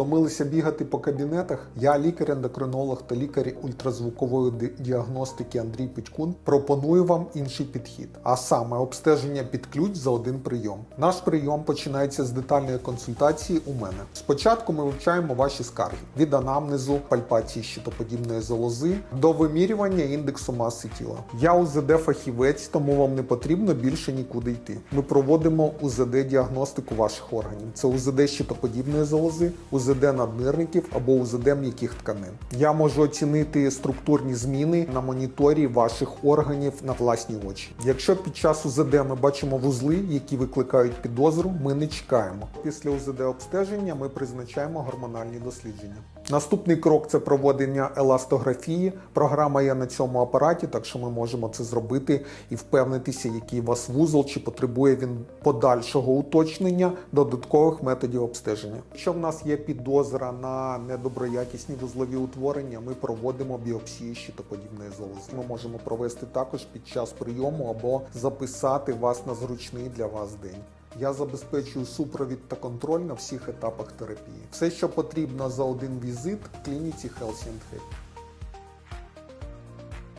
Втомилися бігати по кабінетах. Я лікар-ендокринолог та лікар ультразвукової діагностики Андрій Петькун. Пропоную вам інший підхід, а саме обстеження під ключ за один прийом. Наш прийом починається з детальної консультації у мене. Спочатку ми вивчаємо ваші скарги від анамнезу, пальпації щитоподібної залози до вимірювання індексу маси тіла. Я УЗД фахівець, тому вам не потрібно більше нікуди йти. Ми проводимо УЗД-діагностику ваших органів. Це УЗД щитоподібної залози, УЗД наднирників або УЗД м'яких тканин. Я можу оцінити структурні зміни на моніторі ваших органів на власні очі. Якщо під час УЗД ми бачимо вузли, які викликають підозру, ми не чекаємо. Після УЗД обстеження ми призначаємо гормональні дослідження. Наступний крок це проведення еластографії. Програма є на цьому апараті, так що ми можемо це зробити і впевнитися, який у вас вузол, чи потребує він подальшого уточнення додаткових методів обстеження. Якщо в нас є підозра на недоброякісні вузлові утворення, ми проводимо біопсії щитоподібної залози. Ми можемо провести також під час прийому або записати вас на зручний для вас день. Я забезпечую супровід та контроль на всіх етапах терапії. Все, що потрібно за один візит в клініці Health and Happy.